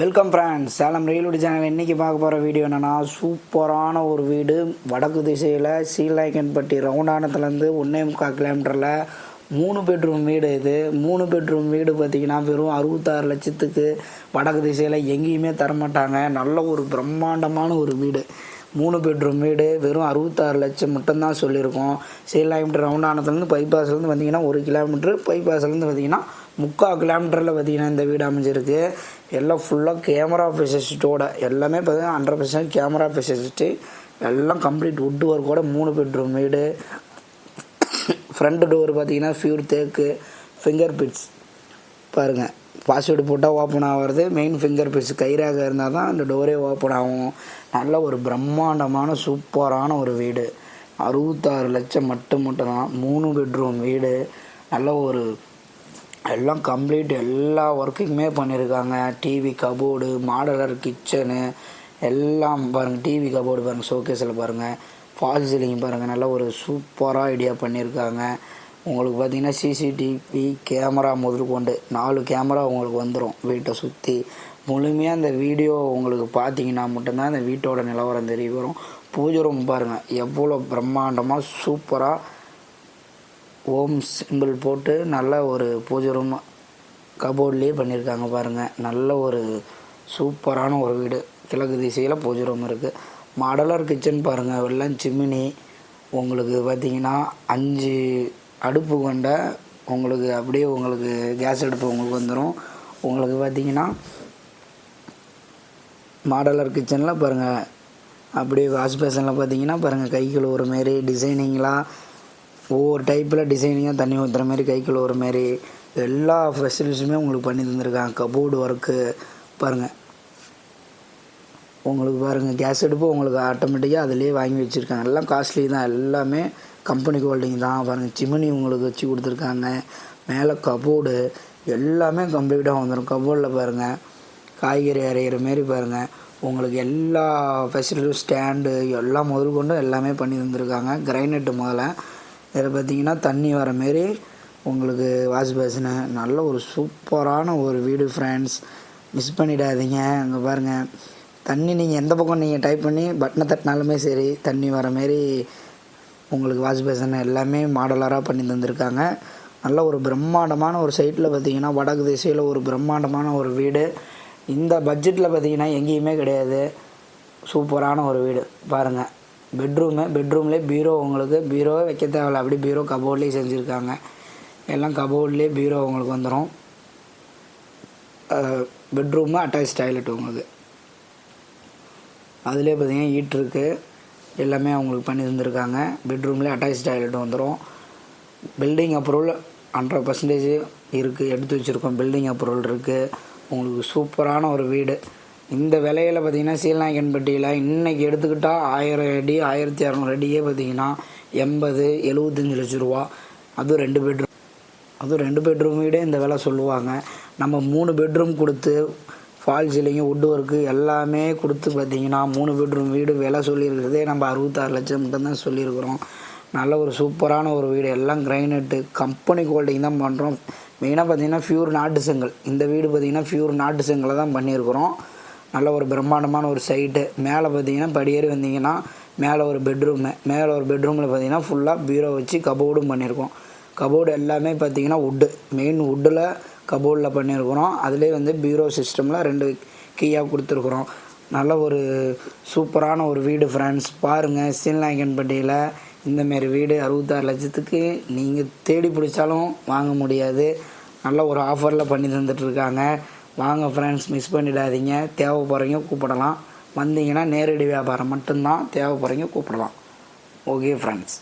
Welcome friends Salem railway channel இன்றைக்கி பார்க்க போகிற வீடியோ என்னென்னா சூப்பரான ஒரு வீடு. வடக்கு திசையில் சீலாய்க்கன்பட்டி ரவுண்டானத்துலேருந்து ஒன்றே முக்கால் கிலோமீட்டரில் மூணு பெட்ரூம் வீடு இது. மூணு பெட்ரூம் வீடு பார்த்திங்கன்னா வெறும் அறுபத்தாறு லட்சத்துக்கு வடக்கு திசையில் எங்கேயுமே தரமாட்டாங்க. நல்ல ஒரு பிரம்மாண்டமான ஒரு வீடு. மூணு பெட்ரூம் வீடு வெறும் அறுபத்தாறு லட்சம் மட்டும்தான் சொல்லியிருக்கோம். சீலாய்க்கன்பட்டி ரவுண்டானத்துலேருந்து பைபாஸ்லேருந்து வந்தீங்கன்னா ஒரு கிலோமீட்ரு பைபாஸ்லேருந்து பார்த்திங்கன்னா முக்கால் கிலோமீட்டரில் பார்த்தீங்கன்னா இந்த வீடு அமைஞ்சிருக்கு. எல்லாம் ஃபுல்லாக கேமரா ஃபெசிலிட்டியோட எல்லாமே பார்த்தீங்கன்னா ஹண்ட்ரட் பர்சன்ட் கேமரா ஃபெசிலிட்டி எல்லாம் கம்ப்ளீட் வுட் ஒர்க்கோட மூணு பெட்ரூம் வீடு. ஃப்ரண்ட் டோர் பார்த்தீங்கன்னா ஃபியூர் தேக்கு ஃபிங்கர் பிட்ஸ் பாருங்கள் பாஸ்வேர்டு போட்டால் ஓப்பன் ஆகிறது மெயின் ஃபிங்கர் பிட்ஸ் கைராக இருந்தால் தான் அந்த டோரே ஓப்பன் ஆகும். நல்ல ஒரு பிரம்மாண்டமான சூப்பரான ஒரு வீடு. அறுபத்தாறு லட்சம் மட்டும் மட்டும் தான் மூணு பெட்ரூம் வீடு. நல்ல ஒரு எல்லாம் கம்ப்ளீட் எல்லா ஒர்க்குமே பண்ணியிருக்காங்க டிவி கபோர்டு மாடலர் கிச்சனு எல்லாம் பாருங்கள் டிவி கபோர்டு பாருங்கள் ஷோகேஸில் பாருங்கள் ஃபால் சீலிங் பாருங்கள் நல்லா ஒரு சூப்பராக ஐடியா பண்ணியிருக்காங்க உங்களுக்கு பார்த்திங்கன்னா சிசிடிவி கேமரா முதல் கொண்டு நாலு கேமரா உங்களுக்கு வந்துடும் வீட்டை சுற்றி முழுமையாக அந்த வீடியோ உங்களுக்கு பார்த்தீங்கன்னா மட்டும்தான் அந்த வீட்டோட நிலவரம் தெரிய வரும். பூஜை ரூம் பாருங்கள் எவ்வளோ பிரம்மாண்டமாக சூப்பராக ஓம் சிம்பிள் போட்டு நல்ல ஒரு பூஜை ரூம் கபோர்ட்லேயே பண்ணியிருக்காங்க பாருங்கள் நல்ல ஒரு சூப்பரான ஒரு வீடு. கிழக்கு திசையில் பூஜை ரூம் இருக்குது மாடலர் கிச்சன் பாருங்கள் எல்லாம் சிம்மினி உங்களுக்கு பார்த்திங்கன்னா அஞ்சு அடுப்பு கொண்ட உங்களுக்கு அப்படியே உங்களுக்கு கேஸ் அடுப்பு உங்களுக்கு வந்துடும் உங்களுக்கு பார்த்தீங்கன்னா மாடலர் கிச்சனில் பாருங்கள் அப்படியே வாஷ் பேஷனில் பார்த்தீங்கன்னா பாருங்கள் கை கழுவுற மாரி டிசைனிங்லாம் ஒவ்வொரு டைப்பில் டிசைனிங்காக தண்ணி ஊற்றுற மாதிரி கை கழுவுற மாதிரி எல்லா ஃபெசிலிட்டிஸுமே உங்களுக்கு பண்ணி தந்திருக்காங்க. கபோர்டு ஒர்க்கு பாருங்கள் உங்களுக்கு பாருங்கள் கேஸ் அடுப்பு உங்களுக்கு ஆட்டோமேட்டிக்காக அதிலேயே வாங்கி வச்சுருக்காங்க. எல்லாம் காஸ்ட்லி தான். எல்லாமே கம்பெனி கோல்டிங் தான். பாருங்கள் சிமினி உங்களுக்கு வச்சு கொடுத்துருக்காங்க. மேலே கபோர்டு எல்லாமே கம்ப்ளீட்டாக வந்துடும் கபோர்டில் பாருங்கள் காய்கறி அரைகிற மாரி பாருங்கள் உங்களுக்கு எல்லா ஃபெசிலிட்டியும் ஸ்டாண்டு எல்லாம் முதல் கொண்டு எல்லாமே பண்ணி தந்திருக்காங்க. கிரைனட்டு முதல்ல. இதில் பார்த்தீங்கன்னா தண்ணி வர மாரி உங்களுக்கு வாஷ் பேஷனு நல்ல ஒரு சூப்பரான ஒரு வீடு ஃப்ரெண்ட்ஸ் மிஸ் பண்ணிடாதீங்க. அங்கே பாருங்கள் தண்ணி நீங்கள் எந்த பக்கம் நீங்கள் டைப் பண்ணி பட்டனை தட்டினாலுமே சரி தண்ணி வர மாரி உங்களுக்கு வாஷ் பேஷன் எல்லாமே மாடலராக பண்ணி தந்திருக்காங்க. நல்ல ஒரு பிரம்மாண்டமான ஒரு சைட்டில் பார்த்தீங்கன்னா வடக்கு திசையில் ஒரு பிரம்மாண்டமான ஒரு வீடு. இந்த பட்ஜெட்டில் பார்த்தீங்கன்னா எங்கேயுமே கிடையாது. சூப்பரான ஒரு வீடு. பாருங்கள் பெட்ரூமு பெட்ரூம்லேயே பீரோ உங்களுக்கு பீரோவே வைக்க தேவையில்ல. அப்படி பீரோ கபோர்ட்லேயே செஞ்சுருக்காங்க. எல்லாம் கபோர்ட்லேயே பீரோ உங்களுக்கு வந்துடும் பெட்ரூமு அட்டாச் டாய்லெட் உங்களுக்கு. அதுலேயே பார்த்தீங்கன்னா ஹீட் இருக்குது எல்லாமே அவங்களுக்கு பண்ணி தந்துருக்காங்க. பெட்ரூம்லேயே அட்டாச் டாய்லெட் வந்துடும் பில்டிங் அப்ரூவல் ஹண்ட்ரட் பர்சன்டேஜ் இருக்குது எடுத்து வச்சுருக்கோம். பில்டிங் அப்ரூவல் இருக்குது உங்களுக்கு சூப்பரான ஒரு வீடு. இந்த விலையில் பார்த்தீங்கன்னா சீலநாயக்கன்பட்டியில் இன்றைக்கி எடுத்துக்கிட்டால் ஆயிரம் அடி ஆயிரத்தி இரநூறு அடியே பார்த்தீங்கன்னா எண்பது எழுபத்தஞ்சி லட்ச ரூபா. அதுவும் ரெண்டு பெட்ரூம் அதுவும் ரெண்டு பெட்ரூம் வீடே இந்த விலை சொல்லுவாங்க. நம்ம மூணு பெட்ரூம் கொடுத்து ஃபால் சீலிங்கு வுட் ஒர்க்கு எல்லாமே கொடுத்து பார்த்தீங்கன்னா மூணு பெட்ரூம் வீடு விலை சொல்லியிருக்கிறதே நம்ம அறுபத்தாறு லட்சம் மட்டும்தான் சொல்லியிருக்கிறோம். நல்ல ஒரு சூப்பரான ஒரு வீடு. எல்லாம் கிரைனட்டு கம்பெனி கோல்டிங் தான் பண்ணுறோம் மெயினாக பார்த்தீங்கன்னா ஃபியூர் நாட்டு செங்கல். இந்த வீடு பார்த்தீங்கன்னா ஃபியூர் நாட்டு செங்கலை தான் பண்ணியிருக்கிறோம். நல்ல ஒரு பிரம்மாண்டமான ஒரு சைட்டு மேலே பார்த்தீங்கன்னா படியேறி வந்தீங்கன்னா மேலே ஒரு பெட்ரூமு மேலே ஒரு பெட்ரூமில் பார்த்தீங்கன்னா ஃபுல்லாக பீரோ வச்சு கபோர்டும் பண்ணியிருக்கோம் கபோர்டு எல்லாமே பார்த்தீங்கன்னா வுட்டு மெயின் வுட்டில் கபோர்டில் பண்ணியிருக்கிறோம் அதுலேயே வந்து பீரோ சிஸ்டமில் ரெண்டு கீயாக கொடுத்துருக்குறோம். நல்ல ஒரு சூப்பரான ஒரு வீடு ஃப்ரெண்ட்ஸ் பாருங்கள் சீல்நாயக்கன்பட்டியில் இந்தமாரி வீடு அறுபத்தாறு லட்சத்துக்கு நீங்கள் தேடி பிடிச்சாலும் வாங்க முடியாது. நல்ல ஒரு ஆஃபரில் பண்ணி தந்துட்டுருக்காங்க வாங்க ஃப்ரெண்ட்ஸ் மிஸ் பண்ணிடாதீங்க. தேவைப்படுறீங்க கூப்பிடலாம். வந்தீங்கன்னா நேரடி வியாபாரம் மட்டும்தான் தேவைப்படுறீங்க கூப்பிடலாம். Okay friends